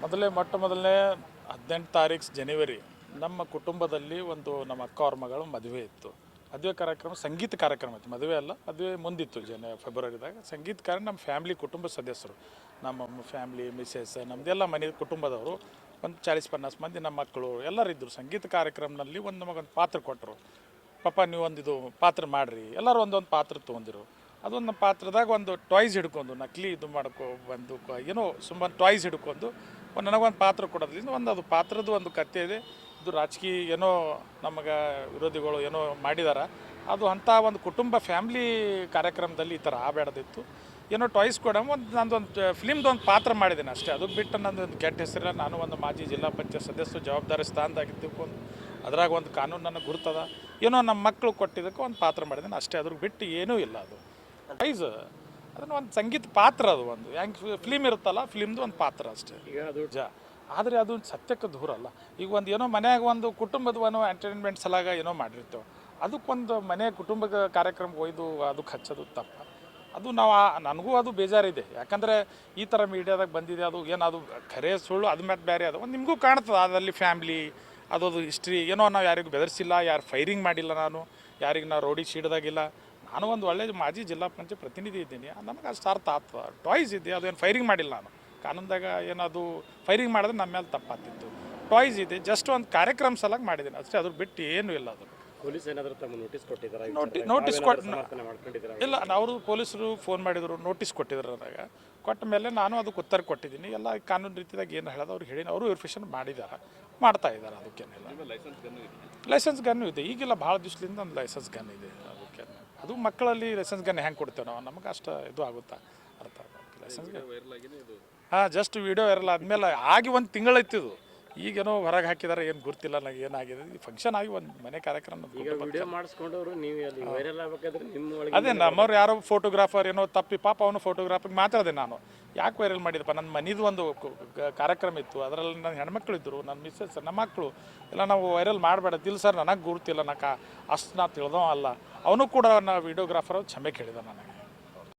ಮೊದಲೇ, ಮೊಟ್ಟ ಮೊದಲನೇ ಹದಿನೆಂಟು ತಾರೀಕು ಜನವರಿ, ನಮ್ಮ ಕುಟುಂಬದಲ್ಲಿ ಒಂದು ನಮ್ಮ ಅಕ್ಕ ಅವ್ರ ಮಗಳು ಮದುವೆ ಇತ್ತು. ಮದುವೆ ಕಾರ್ಯಕ್ರಮ, ಸಂಗೀತ ಕಾರ್ಯಕ್ರಮ ಇತ್ತು. ಮದುವೆ ಅಲ್ಲ, ಮದುವೆ ಮುಂದಿತ್ತು ಜನ ಫೆಬ್ರವರಿದಾಗ. ಸಂಗೀತ ಕಾರ್ಯ ನಮ್ಮ ಫ್ಯಾಮ್ಲಿ ಕುಟುಂಬ ಸದಸ್ಯರು. ನಮ್ಮ ಫ್ಯಾಮ್ಲಿ, ಮಿಸ್ಸೆಸ್ ನಮ್ಮದೆಲ್ಲ ಮನೆ ಕುಟುಂಬದವರು, ಒಂದು ಚಾಳಿಸ್ ಪನ್ನಾಸ್ ಮಂದಿ, ನಮ್ಮ ಮಕ್ಕಳು ಎಲ್ಲರೂ ಇದ್ದರು. ಸಂಗೀತ ಕಾರ್ಯಕ್ರಮದಲ್ಲಿ ಒಂದು ನಮಗೊಂದು ಪಾತ್ರ ಕೊಟ್ಟರು. ಪಾಪ ನೀವು ಒಂದು ಇದು ಪಾತ್ರ ಮಾಡಿರಿ. ಎಲ್ಲರೂ ಒಂದೊಂದು ಪಾತ್ರ ತೊಗೊಂಡಿರು ಅದೊಂದು ಪಾತ್ರದಾಗ ಒಂದು ಟಾಯ್ಸ್ ಹಿಡ್ಕೊಂಡು, ನಕಲಿ ಇದು ಮಾಡ್ಕೊ ಬಂದು ಏನೋ ಸುಮ್ಮನೆ ಟಾಯ್ಸ್ ಹಿಡ್ಕೊಂಡು ಒಂದು ನನಗೊಂದು ಪಾತ್ರ ಕೊಡೋದ್ರಿಂದ ಒಂದು ಅದು ಪಾತ್ರದ ಒಂದು ಕಥೆ ಇದೆ. ಇದು ರಾಜಕೀಯ ಏನೋ ನಮಗೆ ವಿರೋಧಿಗಳು ಏನೋ ಮಾಡಿದಾರ. ಅದು ಅಂಥ ಒಂದು ಕುಟುಂಬ ಫ್ಯಾಮ್ಲಿ ಕಾರ್ಯಕ್ರಮದಲ್ಲಿ ಈ ಥರ ಆಬೇಡದಿತ್ತು ಏನೋ ಟಾಯ್ಸ್ ಕೊಡ ಒಂದು ನಂದೊಂದು ಫಿಲ್ಮ್ದು ಒಂದು ಪಾತ್ರ ಮಾಡಿದ್ದೀನಿ ಅಷ್ಟೇ. ಅದು ಬಿಟ್ಟು ನಂದೊಂದು ಕೆಟ್ಟ ಹೆಸರಿಲ್ಲ, ನಾನು ಒಂದು ಮಾಜಿ ಜಿಲ್ಲಾ ಪಂಚಾಯತ್ ಸದಸ್ಯರು ಜವಾಬ್ದಾರಿ ಸ್ಥಾನದಾಗಿದ್ದಕ್ಕೆ ಅದ್ರಾಗ ಒಂದು ಕಾನೂನು ಗುರ್ತದ. ಏನೋ ನಮ್ಮ ಮಕ್ಕಳು ಕೊಟ್ಟಿದ್ದಕ್ಕೆ ಒಂದು ಪಾತ್ರ ಮಾಡಿದ್ದೀನಿ. ಅಷ್ಟೇ ಅದ್ರ ಬಿಟ್ಟು ಏನೂ ಇಲ್ಲ ಅದು. ಪ್ರೈಸ್ ಅದನ್ನು ಒಂದು ಸಂಗೀತ ಪಾತ್ರ ಅದು ಒಂದು. ಹೆಂಗೆ ಫಿಲಿಮ್ ಇರುತ್ತಲ್ಲ ಫಿಲಿಮ್ದು ಒಂದು ಪಾತ್ರ ಅಷ್ಟೇ. ಈಗ ಅದು ಜ ಆದರೆ ಅದು ಸತ್ಯಕ್ಕೆ ದೂರ ಅಲ್ಲ. ಈಗ ಒಂದು ಏನೋ ಮನ್ಯಾಗ ಒಂದು ಕುಟುಂಬದ ಏನೋ ಎಂಟರ್ಟೈನ್ಮೆಂಟ್ ಸಲಾಗ ಏನೋ ಮಾಡಿರ್ತೇವೆ. ಅದಕ್ಕೊಂದು ಮನೆ ಕುಟುಂಬದ ಕಾರ್ಯಕ್ರಮಕ್ಕೆ ಒಯ್ದು ಅದಕ್ಕೆ ಹಚ್ಚೋದು ತಪ್ಪ. ಅದು ನಾವು ನನಗೂ ಅದು ಬೇಜಾರಿದೆ. ಯಾಕಂದರೆ ಈ ಥರ ಮೀಡಿಯಾದಾಗ ಬಂದಿದೆ ಅದು ಏನು ಅದು ಖರೆ ಸುಳ್ಳು ಅದು ಮತ್ತೆ ಬೇರೆ ಅದು. ಒಂದು ನಿಮಗೂ ಕಾಣ್ತದೆ ಅದರಲ್ಲಿ ಫ್ಯಾಮ್ಲಿ ಅದು ಹಿಸ್ಟ್ರಿ. ಏನೋ ನಾವು ಯಾರಿಗೂ ಬೆದರಿಸಿಲ್ಲ ಯಾರು ಫೈರಿಂಗ್ ಮಾಡಿಲ್ಲ ನಾನು ಯಾರಿಗೆ ನಾವು ರೋಡಿ ಶೀಡ್ದಾಗಿಲ್ಲ ನಾನು ಒಂದು ಒಳ್ಳೆಯ ಮಾಜಿ ಜಿಲ್ಲಾ ಪಂಚಾಯತ್ ಪ್ರತಿನಿಧಿ ಇದ್ದೀನಿ. ನನಗೆ ಅಷ್ಟು ಅರ್ಥ ಆಗ್ತದೆ. ಟಾಯ್ಸ್ ಇದೆ ಅದೇನು ಫೈರಿಂಗ್ ಮಾಡಿಲ್ಲ ನಾನು. ಕಾನೂನ್ದಾಗ ಏನದು ಫೈರಿಂಗ್ ಮಾಡಿದ್ರೆ ನಮ್ಮ ಮೇಲೆ ತಪ್ಪಾಗ್ತಿತ್ತು. ಟಾಯ್ಸ್ ಇದೆ ಜಸ್ಟ್ ಒಂದು ಕಾರ್ಯಕ್ರಮ ಸಲಾಗಿ ಮಾಡಿದ್ದೀನಿ. ಅಷ್ಟೇ ಅದ್ರ ಬಿಟ್ಟು ಏನೂ ಇಲ್ಲ ಅದು. ಪೊಲೀಸ್ ಏನಾದರೂ ತಮ್ಮ ನೋಟಿಸ್ ಕೊಟ್ಟಿದ್ದಾರೆ? ನೋಟಿ ನೋಟಿಸ್ ಕೊಟ್ಟು ಇಲ್ಲ ಅವರು ಪೊಲೀಸರು ಫೋನ್ ಮಾಡಿದರು ನೋಟಿಸ್ ಕೊಟ್ಟಿದ್ರು ನನಗೆ. ಕೊಟ್ಟ ಮೇಲೆ ನಾನು ಅದಕ್ಕೆ ಉತ್ತರ ಕೊಟ್ಟಿದ್ದೀನಿ. ಎಲ್ಲ ಕಾನೂನು ರೀತಿಯಾಗಿ ಏನು ಹೇಳೋದು ಅವ್ರಿಗೆ ಹೇಳಿ ಅವರು ವೆರಿಫಿಕೇಷನ್ ಮಾಡಿದ್ದಾರೆ. ಮಾಡ್ತಾ ಇದ್ದಾರೆ ಅದಕ್ಕೇನಿಲ್ಲ. ಲೈಸೆನ್ಸ್ ಗನ್ನು ಇದೆ. ಈಗೆಲ್ಲ ಭಾಳ ದಿವಸದಿಂದ ಒಂದು ಲೈಸೆನ್ಸ್ ಗನ್ ಇದೆ. ಅದು ಮಕ್ಕಳಲ್ಲಿ ಲೈಸೆನ್ಸ್ ಗನ್ ಹೆಂಗೆ ಕೊಡ್ತೇವೆ ನಾವು? ನಮಗೆ ಅಷ್ಟು ಇದು ಆಗುತ್ತಾ? ಅರ್ಥ ಲೈಸೆನ್ಸ್ ಹಾಂ ಜಸ್ಟ್ ವಿಡಿಯೋ ಇರಲ್ಲ ಆದ್ಮೇಲೆ ಆಗಿ ಒಂದು ತಿಂಗಳೈತಿದು ಈಗೇನೋ ಹೊರಗೆ ಹಾಕಿದಾರೆ ಏನು ಗೊತ್ತಿಲ್ಲ ನನಗೆ ಏನಾಗಿದೆ? ಈ ಫಂಕ್ಷನ್ ಆಗಿ ಒಂದು ಮನೆ ಕಾರ್ಯಕ್ರಮ ನಮ್ ವಿಡಿಯೋ ಮಾಡಿಸ್ಕೊಂಡವರು ನೀವು ಅಲ್ಲಿ ವೈರಲ್ ಆಗ್ಬೇಕಾದ್ರೆ ನಿಮ್ಮ ಅದೇ ನಮ್ಮವ್ರು ಯಾರೋ ಫೋಟೋಗ್ರಾಫರ್ ಏನೋ ತಪ್ಪಿ ಪಾಪ ಅವನು ಫೋಟೋಗ್ರಾಫಿಗೆ ಮಾತಾಡಿದೆ ನಾನು. ಯಾಕೆ ವೈರಲ್ ಮಾಡಿದಪ್ಪ ನನ್ನ ಮನಿದು ಒಂದು ಕಾರ್ಯಕ್ರಮ ಇತ್ತು. ಅದರಲ್ಲಿ ನನ್ನ ಹೆಣ್ಮಕ್ಳು ಇದ್ದರು ನನ್ನ ಮಿಸ್ಸಸ್ ನಮ್ಮ ಮಕ್ಕಳು ಎಲ್ಲ ನಾವು ವೈರಲ್ ಮಾಡಬೇಡ. ಇಲ್ಲ ಸರ್, ನನಗೆ ಗುರುತಿಲ್ಲ. ನಾ ಕಾ ಅಷ್ಟು ನಾ ತಿಳ್ದವ ಅಲ್ಲ ಅವನು ಕೂಡ ನಾ ವಿಡಿಯೋಗ್ರಾಫರ್ ಕ್ಷಮೆ ಕೇಳಿದ ನನಗೆ.